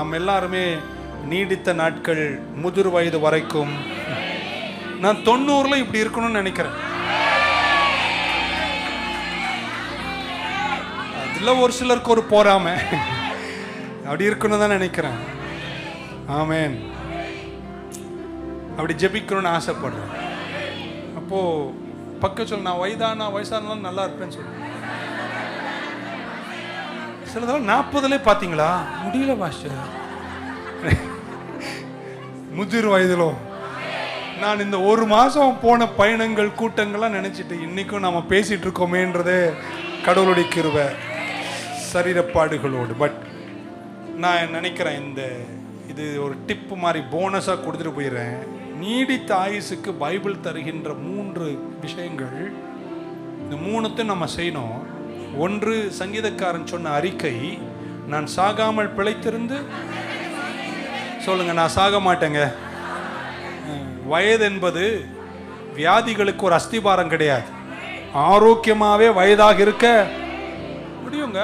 நம்ம எல்லாருமே நீடித்த நாட்கள் முதிர் வயது வரைக்கும் நான் தொண்ணூறுல இப்படி இருக்கணும்னு நினைக்கிறேன். அதில் ஒரு சிலருக்கு ஒரு போறாம. அப்படி இருக்கணும் தான் நினைக்கிறேன். ஆமேன். அப்படி ஜெபிக்கணும்னு ஆசைப்படுறேன். அப்போ பக்க சொல்ல நான் வயதானா வயசானாலும் நல்லா இருப்பேன்னு சொல்லுவேன் சிலதெல்லாம் நாற்பதுல பார்த்தீங்களா முடியல பாஸ்டர் முதிர் வயதிலோ. நான் இந்த ஒரு மாசம் போன பயணங்கள் கூட்டங்கள்லாம் நினைச்சிட்டு இன்னைக்கும் நாம பேசிட்டு இருக்கோமேன்றதே கடவுளுடைய கிருபை. சரீரப்பாடுகளோடு. பட் நான் நினைக்கிறேன் இந்த இது ஒரு டிப்பு மாதிரி போனஸாக கொடுத்துட்டு போயிடுறேன். நீடித்த ஆயுசுக்கு பைபிள் தருகின்ற மூன்று விஷயங்கள் இந்த மூணுத்தையும் நம்ம செய்யணும். ஒன்று சங்கீதக்காரன் சொன்ன அறிக்கை நான் சாகாமல் பிழைத்திருந்து சொல்லுங்க நான் சாக மாட்டேங்க. வயது என்பது வியாதிகளுக்கு ஒரு அஸ்திபாரம் கிடையாது. ஆரோக்கியமாகவே வயதாக இருக்க முடியுங்க.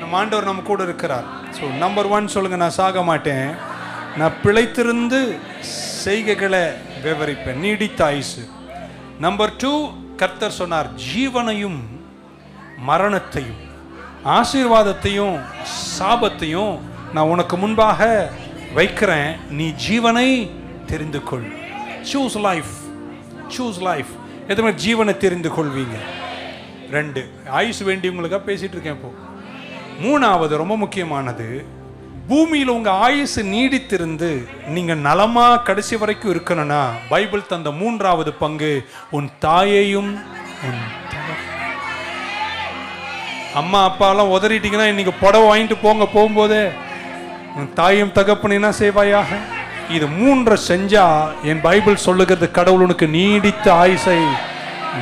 நம்ம ஆண்டவர் நம்ம கூட இருக்கிறார். ஸோ நம்பர் ஒன் சொல்லுங்க நான் சாக மாட்டேன். நான் பிழைத்திருந்து செய்கைகளை விவரிப்பேன் நீடித்த ஆயுசு. நம்பர் டூ கர்த்தர் சொன்னார் ஜீவனையும் மரணத்தையும் ஆசீர்வாதத்தையும் சாபத்தையும் நான் உனக்கு முன்பாக வைக்கிறேன். நீ ஜீவனை தெரிந்து கொள் சூஸ் லைஃப் சூஸ் லைஃப் எதுவுமே ஜீவனை தெரிந்து கொள்வீங்க ரெண்டு ஆயுஷ் வேண்டியவங்களுக்காக பேசிகிட்டு இருக்கேன் இப்போ. மூணாவது ரொம்ப முக்கியமானது பூமியில் உங்கள் ஆயுசு நீடித்திருந்து நீங்கள் நலமாக கடைசி வரைக்கும் இருக்கணும்னா பைபிள் தந்த மூன்றாவது பங்கு உன் தாயையும் உன் அம்மா அப்பாலாம் உதறிட்டீங்கன்னா இன்னைக்கு புடவை வாங்கிட்டு போங்க போகும்போதே. உன் தாயும் தகப்பனா செய்வாயாக? இது மூன்றை செஞ்சா என் பைபிள் சொல்லுகிறது கடவுள் உனக்கு நீடித்த ஆயுசை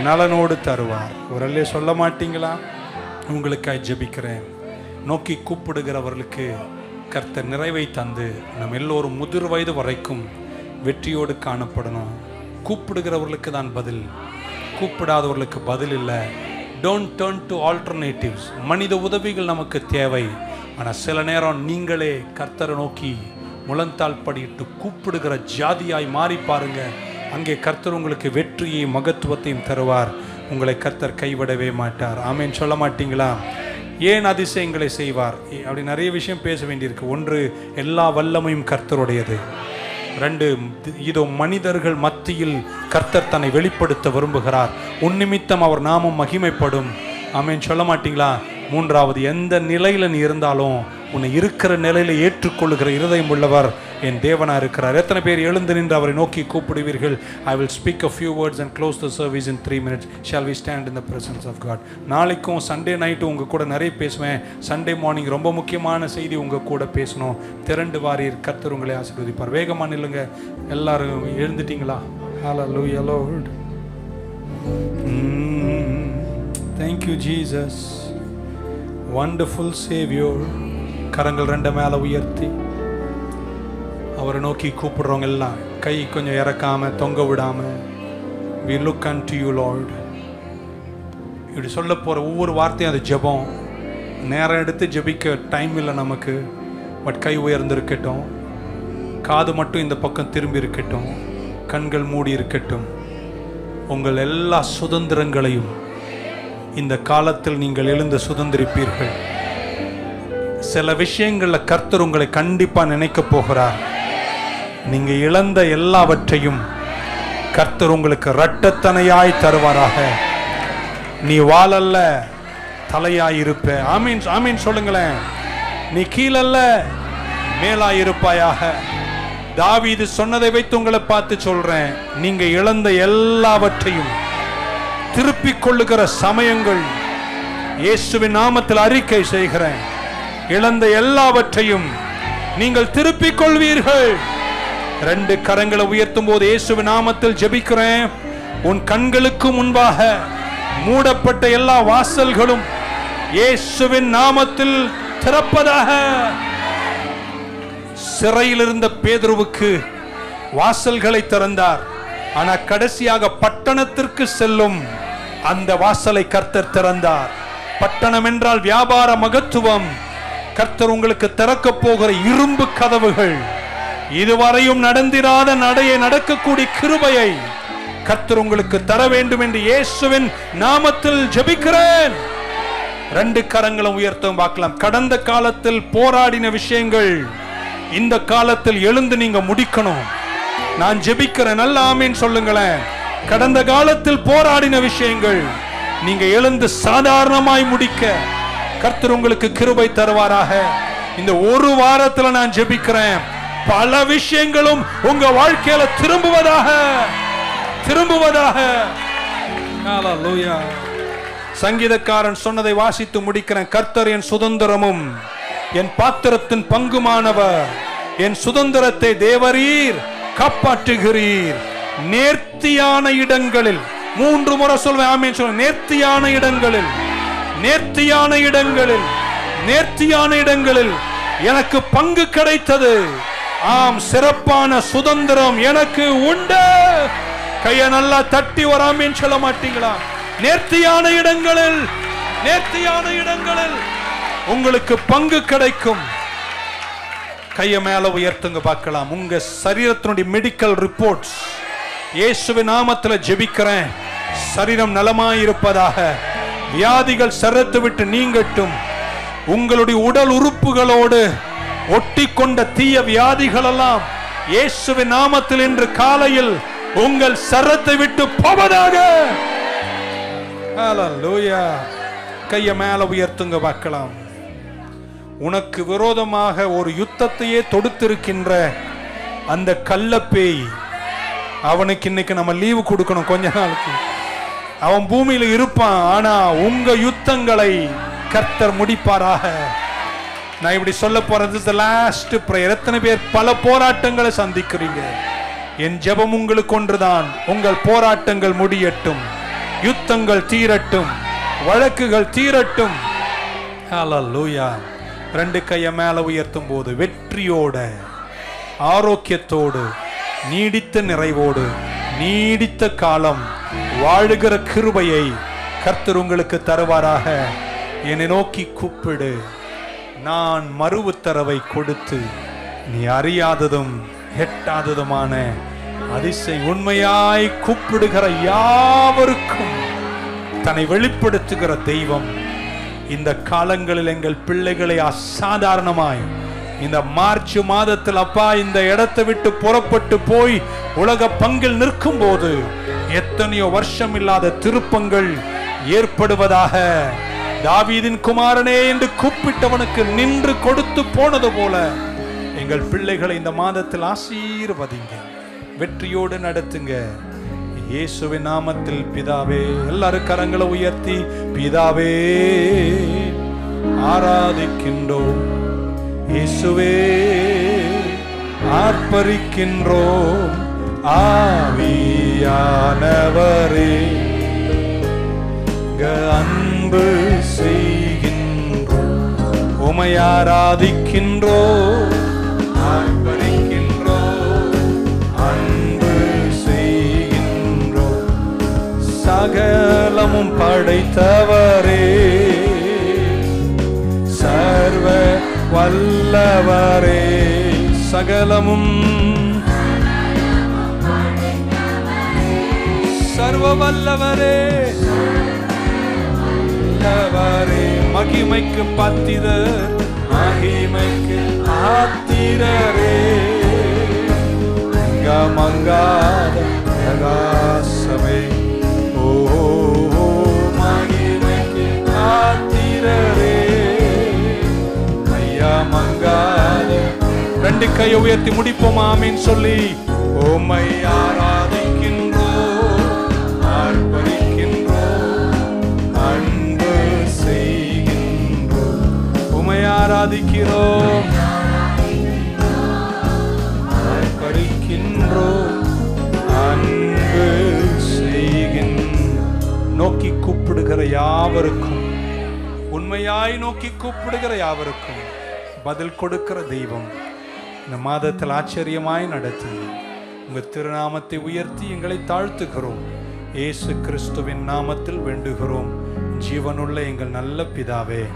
நலனோடு தருவார். ஒரு சொல்ல மாட்டீங்களா? உங்களுக்காய் ஜெபிக்கிறேன். நோக்கி கூப்பிடுகிறவர்களுக்கு கர்த்தர் நிறைவை தந்து நம் எல்லோரும் முதிர் வயது வரைக்கும் வெற்றியோடு காணப்படணும். கூப்பிடுகிறவர்களுக்கு தான் பதில். கூப்பிடாதவர்களுக்கு பதில் இல்லை. டோன்ட் டேர்ன் டு ஆல்டர்னேட்டிவ்ஸ் மனித உதவிகள் நமக்கு தேவை. ஆனால் சில நேரம் நீங்களே கர்த்தரை நோக்கி முழந்தாள் படியிட்டு கூப்பிடுகிற ஜாதியாய் மாறி பாருங்க. அங்கே கர்த்தர் உங்களுக்கு வெற்றியையும் மகத்துவத்தையும் தருவார். உங்களை கர்த்தர் கைவிடவே மாட்டார். ஆமேன். சொல்ல மாட்டீங்களா? ஏன் அதிசயங்களை செய்வார்? அப்படி நிறைய விஷயம் பேச வேண்டியிருக்கு. ஒன்று எல்லா வல்லமையும் கர்த்தருடையது. ரெண்டு இதோ மனிதர்கள் மத்தியில் கர்த்தர் தன்னை வெளிப்படுத்த விரும்புகிறார். உன் நிமித்தம் அவர் நாமம் மகிமைப்படும். ஆமென். சொல்ல மாட்டீங்களா? மூன்றாவது எந்த நிலையில் நீ இருந்தாலும் உன்னை இருக்கிற நிலையில் ஏற்றுக்கொள்ளுகிற இருதயம் உள்ளவர் என் தேவனாக இருக்கிறார். எத்தனை பேர் எழுந்து நின்று அவரை நோக்கி கூப்பிடுவீர்கள்? I will speak a few words and close the service in three minutes shall we stand in the presence of God நாளைக்கும் சண்டே நைட்டு உங்கள் கூட நிறைய பேசுவேன். சண்டே மார்னிங் ரொம்ப முக்கியமான செய்தி உங்கள் கூட பேசணும். திரண்டு வாரியர் கர்த்தர் உங்களை ஆசீர்வதிப்பார். வேகமா நில்லுங்க. எல்லாரும் எழுந்துட்டீங்களா? ஹalleluya lord. Thank you Jesus wonderful saviour கரங்கள் ரெண்டு மேலே உயர்த்தி. அவரை நோக்கி கூப்பிடுறவங்க எல்லாம் கை கொஞ்சம் இறக்காம தொங்க விடாம லுக் அண்ட் ட் யூ லால்ட் இப்படி சொல்ல போகிற ஒவ்வொரு வார்த்தையும் அது ஜெபம். நேரம் எடுத்து ஜெபிக்க டைம் இல்லை நமக்கு பட் கை உயர்ந்திருக்கட்டும். காது மட்டும் இந்த பக்கம் திரும்பி இருக்கட்டும். கண்கள் மூடி இருக்கட்டும். உங்கள் எல்லா சுதந்திரங்களையும் இந்த காலத்தில் நீங்கள் எழுந்து சுதந்திரிப்பீர்கள். சில விஷயங்களில் கர்த்தர் உங்களை கண்டிப்பாக நினைக்க போகிறார். நீங்கள் இழந்த எல்லாவற்றையும் கர்த்தர் உங்களுக்கு ரட்டத்தனையாய் தருவாராக. நீ வாழல்ல தலையாயிருப்ப ஆமீன் ஆமீன் சொல்லுங்களேன். நீ கீழல்ல மேலாய் இருப்பாயாக. தாவீது சொன்னதை வைத்து உங்களை பார்த்து சொல்றேன். நீங்க இழந்த எல்லாவற்றையும் திருப்பிக் கொள்ளுகிற சமயங்கள் இயேசுவின் நாமத்தில் அறிக்கை செய்கிறேன். இழந்த எல்லாவற்றையும் நீங்கள் திருப்பிக் கொள்வீர்கள். ரெண்டு கரங்களை உயர்த்தும் போது இயேசுவின் நாமத்தில் ஜெபிக்கிறேன். உன் கண்களுக்கு முன்பாக மூடப்பட்ட எல்லா வாசல்களும் இயேசுவின் நாமத்தில் திறப்பதாக. சிறையில் இருந்த பேதுருவுக்கு வாசல்களை திறந்தார். ஆனா கடைசியாக பட்டணத்திற்கு செல்லும் அந்த வாசலை கர்த்தர் திறந்தார். பட்டணம் என்றால் வியாபார மகத்துவம். கர்த்தர் உங்களுக்கு திறக்க போகிற இரும்பு கதவுகள். இதுவரையும் நடந்திராத நடையை நடக்கக்கூடிய கிருபையை கர்த்தர் உங்களுக்கு தர வேண்டும் என்று இயேசுவின் நாமத்தில் ஜெபிக்கிறேன். ரெண்டு கரங்களும் உயர்த்தவும் பார்க்கலாம். கடந்த காலத்தில் போராடின விஷயங்கள் இந்த காலத்தில் எழுந்து நீங்க முடிக்கணும். நான் ஜெபிக்கிறேன் நல்ல ஆமீன் சொல்லுங்களேன். கடந்த காலத்தில் போராடின விஷயங்கள் நீங்க எழுந்து சாதாரணமாய் முடிக்க கர்த்தர் உங்களுக்கு கிருபை தருவாராக. இந்த ஒரு வாரத்துல நான் ஜெபிக்கிறேன். பல விஷயங்களும் உங்க வாழ்க்கையில திரும்புவதாக திரும்புவதாக. சங்கீதக்காரன் சொன்னதை வாசித்து முடிக்கிறேன். கர்த்தர் என் சுதந்திரமும் என் பாத்திரத்தின் பங்குமானவர் என் சுதந்திரத்தை தேவரீர் காப்பாற்றுகிறீர். நேர்த்தியான இடங்களில் மூன்று முறை சொல்வேன் ஆமீன் சொல்ல நேர்த்தியான இடங்களில் நேர்த்தியான இடங்களில் நேர்த்தியான இடங்களில் எனக்கு பங்கு கிடைத்தது. ஆம் சிறப்பான சுதந்திரம் எனக்கு உண்டு. கைய நல்லா தட்டி வராமேன்னு சொல்ல மாட்டீங்களா? நேர்த்தியான இடங்களில் நேர்த்தியான இடங்களில் உங்களுக்கு பங்கு கிடைக்கும். கைய மேல உயர்த்துங்க பார்க்கலாம். உங்க சரீரத்தினுடைய மெடிக்கல் ரிப்போர்ட்ஸ் இயேசுவின் நாமத்துல ஜெபிக்கிறேன். சரீரம் நலமாய் இருப்பதாக வியாதிகள் சரத்து விட்டு நீங்கட்டும். உங்களுடைய உடல் உறுப்புகளோடு ஒட்டி கொண்ட தீய வியாதிகள் எல்லாம் இயேசுவின் நாமத்தில் இன்று காலையில் உங்கள் சரத்தை விட்டு போவதாக. ஹalleluya கைய மேல உயர்த்துங்க பார்க்கலாம். உனக்கு விரோதமாக ஒரு யுத்தத்தையே தொடுத்திருக்கின்ற அந்த கள்ளப்பேய் அவனுக்கு இன்னைக்கு நம்ம லீவு கொடுக்கணும் கொஞ்ச நாளுக்கு. அவன் பூமியில இருப்பான் ஆனா உங்க யுத்தங்களை கர்த்தர் முடிப்பாராக. நான் இப்படி சொல்ல போறது லாஸ்ட் பிரேயர் எத்தனை பேர் பல போராட்டங்களை சந்திக்கிறீங்க. என் ஜெபம் உங்களுக்கு ஒன்றுதான். உங்கள் போராட்டங்கள் முடியட்டும். யுத்தங்கள் தீரட்டும். வழக்குகள் தீரட்டும். ஹalleluya ரெண்டு கையை மேலே உயர்த்தும் போது வெற்றியோட ஆரோக்கியத்தோடு நீடித்த நிறைவோடு நீடித்த காலம் வாழுகிற கிருபையை கர்த்தர் உங்களுக்கு தருவாராக. என்னை நோக்கி கூப்பிடு. நான் மறு உத்தரவை கொடுத்து நீ அறியாததும் எட்டாததுமான அதிசய உண்மையாய் கூப்பிடுகிற யாவருக்கும் தன்னை வெளிப்படுத்துகிற தெய்வம் இந்த காலங்களில் எங்கள் பிள்ளைகளை அசாதாரணமாய் இந்த மார்ச் மாதத்தில் அப்பா இந்த இடத்தை விட்டு புறப்பட்டு போய் உலக பங்கில் நிற்கும் போது எத்தனையோ வருஷம் இல்லாத திருப்பங்கள் ஏற்படுவதாக தாவீதின் குமாரனே என்று கூப்பிட்டவனுக்கு நின்று கொடுத்து போனது போல எங்கள் பிள்ளைகளை இந்த மாதத்தில் ஆசீர்வதிங்க வெற்றியோடு நடத்துங்க. இயேசுவின் நாமத்தில் பிதாவே எல்லாரும் கரங்களை உயர்த்தி பிதாவே ஆராதிக்கின்றோம். இயேசுவே ஆர்ப்பரிக்கின்றோம். ஆவியானவரே அன்பு செய்கின்றோம். உமை ஆராதிக்கின்றோம். சகலமும் படைத்தவரே. சர்வ வல்லவரே. சகலமும் சர்வ வல்லவரே. வல்லவரே. மகிமைக்கு பாத்திரர் மகிமைக்கு ஆத்திரரே. மங்காத கையை உயர்த்தி முடிப்போம் ஆமீன் சொல்லி. ஓமை ஆராதிக்கின்றோம் ஆர்ப்பரிக்கின்றோம் அன்பு செய்கின்றோ. உமை ஆராதிக்கிறோம் ஆர்ப்பரிக்கின்றோம் அன்பு செய்கின்றோம் நோக்கி கூப்பிடுகிற யாவருக்கும் உண்மையாய் நோக்கி கூப்பிடுகிற யாவருக்கும் பதில் கொடுக்கிற தெய்வம் இந்த மாதத்தில் ஆச்சரியமாய் நடத்தி உங்கள் திருநாமத்தை உயர்த்தி எங்களை தாழ்த்துகிறோம். இயேசு கிறிஸ்துவின் நாமத்தில் வேண்டுகிறோம். ஜீவனுள்ள எங்கள் நல்ல பிதாவே.